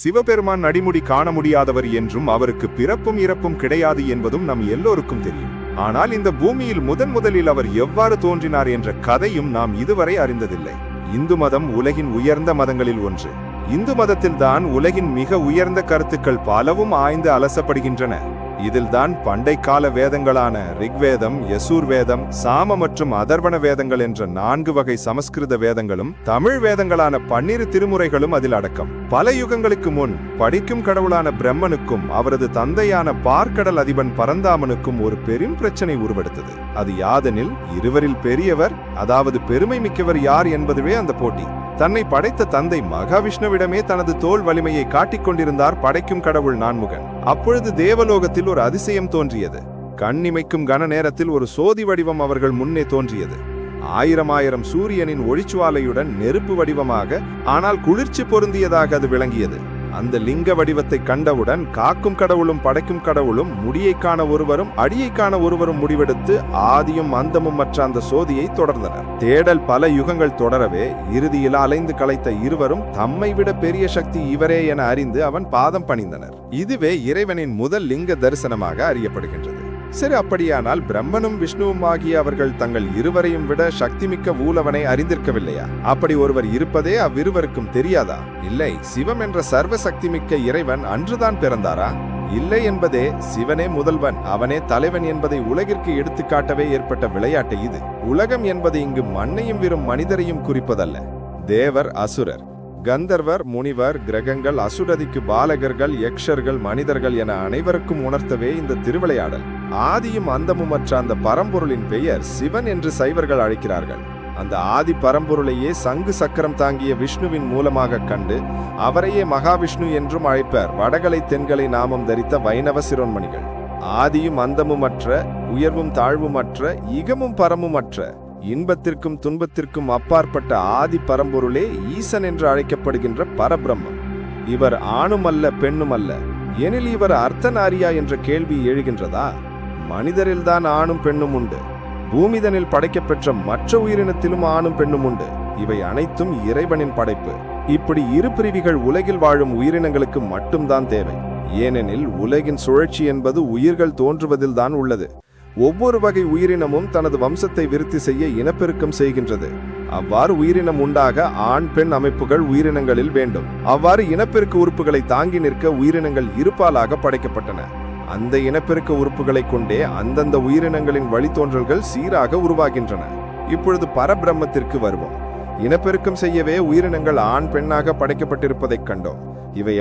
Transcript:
சிவபெருமான் அடிமுடி காண முடியாதவர் என்றும் அவருக்கு பிறப்பும் இறப்பும் கிடையாது என்பதும் நம் எல்லோருக்கும் தெரியும். ஆனால் இந்த பூமியில் முதன் முதலில் அவர் எவ்வாறு தோன்றினார் என்ற கதையும் நாம் இதுவரை அறிந்ததில்லை. இந்து மதம் உலகின் உயர்ந்த மதங்களில் ஒன்று. இந்து மதத்தில்தான் உலகின் மிக உயர்ந்த கருத்துக்கள் பலவும் ஆய்ந்து அலசப்படுகின்றன. இதில்தான் பண்டைக்கால வேதங்களான ரிக்வேதம் யசூர் வேதம் சாம மற்றும் அதர்வண வேதங்கள் என்ற நான்கு வகை சமஸ்கிருத வேதங்களும் தமிழ் வேதங்களான பன்னிரு திருமுறைகளும் அதில் அடக்கம். பல யுகங்களுக்கு முன் படிக்கும் கடவுளான பிரம்மனுக்கும் அவரது தந்தையான பார்க்கடல் அதிபன் பரந்தாமனுக்கும் ஒரு பெரும் பிரச்சனை உருவெடுத்தது. அது யாதெனில் இருவரில் பெரியவர் அதாவது பெருமை மிக்கவர் யார் என்பதுவே அந்த போட்டி. தன்னை படைத்த தந்தை மகாவிஷ்ணுவிடமே தனது தோல் வலிமையை காட்டிக் கொண்டிருந்தார் படைக்கும் கடவுள் நான்முகன். அப்பொழுது தேவலோகத்தில் ஒரு அதிசயம் தோன்றியது. கண்ணிமைக்கும் கன நேரத்தில் ஒரு சோதி வடிவம் அவர்கள் முன்னே தோன்றியது. ஆயிரம் ஆயிரம் சூரியனின் ஒளிச்சுவாலையுடன் நெருப்பு வடிவமாக ஆனால் குளிர்ச்சி பொருந்தியதாக அது விளங்கியது. அந்த லிங்க வடிவத்தை கண்டவுடன் காக்கும் கடவுளும் படைக்கும் கடவுளும் முடியை காண ஒருவரும் அடியை காண ஒருவரும் முடிவெடுத்து ஆதியும் அந்தமும் மற்ற அந்த சோதியை தொடர்ந்தனர். தேடல் பல யுகங்கள் தொடரவே இறுதியில் அலைந்து களைத்த இருவரும் தம்மை விட பெரிய சக்தி இவரே என அறிந்து அவன் பாதம் பணிந்தனர். இதுவே இறைவனின் முதல் லிங்க தரிசனமாக அறியப்படுகின்றது. சரி அப்படியானால் பிரம்மனும் விஷ்ணுவும் ஆகிய அவர்கள் தங்கள் இருவரையும் விட சக்திமிக்க ஊலவனை அறிந்திருக்கவில்லையா? அப்படி ஒருவர் இருப்பதே அவ்விருவருக்கும் தெரியாதா? இல்லை சிவம் என்ற சர்வ சக்திமிக்க இறைவன் அன்றுதான் பிறந்தாரா? இல்லை என்பதே சிவனே முதல்வன் அவனே தலைவன் என்பதை உலகிற்கு எடுத்துக்காட்டவே ஏற்பட்ட விளையாட்டு இது. உலகம் என்பது இங்கு மண்ணையும் விரும் மனிதரையும் குறிப்பதல்ல. தேவர் அசுரர். கந்தர்வர் முனிவர் கிரகங்கள் அசுரதிக்கு பாலகர்கள் யக்ஷர்கள் மனிதர்கள் என அனைவருக்கும் உணர்த்தவே இந்த திருவிளையாடல். ஆதியும் அந்தமுமற்ற அந்த பரம்பொருளின் பெயர் சிவன் என்று சைவர்கள் அழைக்கிறார்கள். அந்த ஆதி பரம்பொருளையே சங்கு சக்கரம் தாங்கிய விஷ்ணுவின் மூலமாக கண்டு அவரையே மகாவிஷ்ணு என்றும் அழைப்பர். வடகலை தென்கலை நாமம் தரித்த வைணவ சிரோன்மணிகள். ஆதியும் அந்தமுமற்ற உயர்வும் தாழ்வுமற்ற இகமும் பரமுமற்ற இன்பத்திற்கும் துன்பத்திற்கும் அப்பாற்பட்ட ஆதி பரம்பொருளே ஈசன் என்று அழைக்கப்படுகின்ற பரபிரம்மம். இவர் ஆணும் அல்ல. எனில் இவர் அர்த்தநாரியா என்ற கேள்வி எழுகின்றதா? மனிதரில்தான் ஆணும் பெண்ணும் உண்டு. பூமிதனில் படைக்கப்பெற்ற மற்ற உயிரினத்திலும் ஆணும் பெண்ணும் உண்டு. இவை அனைத்தும் இறைவனின் படைப்பு. இப்படி இரு பிரிவிகள் உலகில் வாழும் உயிரினங்களுக்கு மட்டும்தான் தேவை. ஏனெனில் உலகின் சுழற்சி என்பது உயிர்கள் தோன்றுவதில் தான் உள்ளது. ஒவ்வொரு வகை உயிரினமும் தனது வம்சத்தை விருத்தி செய்ய இனப்பெருக்கம் செய்கின்றது. அவ்வாறு உயிரினம் உண்டாக ஆண் பெண் அமைப்புகள் உயிரினங்களில் வேண்டும். அவ்வாறு இனப்பெருக்க உறுப்புகளை தாங்கி நிற்க உயிரினங்கள் இருப்பாலாக படைக்கப்பட்டன. அந்த இனப்பெருக்க உறுப்புகளை கொண்டே அந்தந்த உயிரினங்களின் வழித்தோன்றல்கள் சீராக உருவாகின்றன. இப்பொழுது பரபிரம்மத்திற்கு வருவோம். இனப்பெருக்கம் செய்யவே உயிரினங்கள் ஆண் பெண்ணாக படைக்கப்பட்டிருப்பதைக் கண்டோம். இவை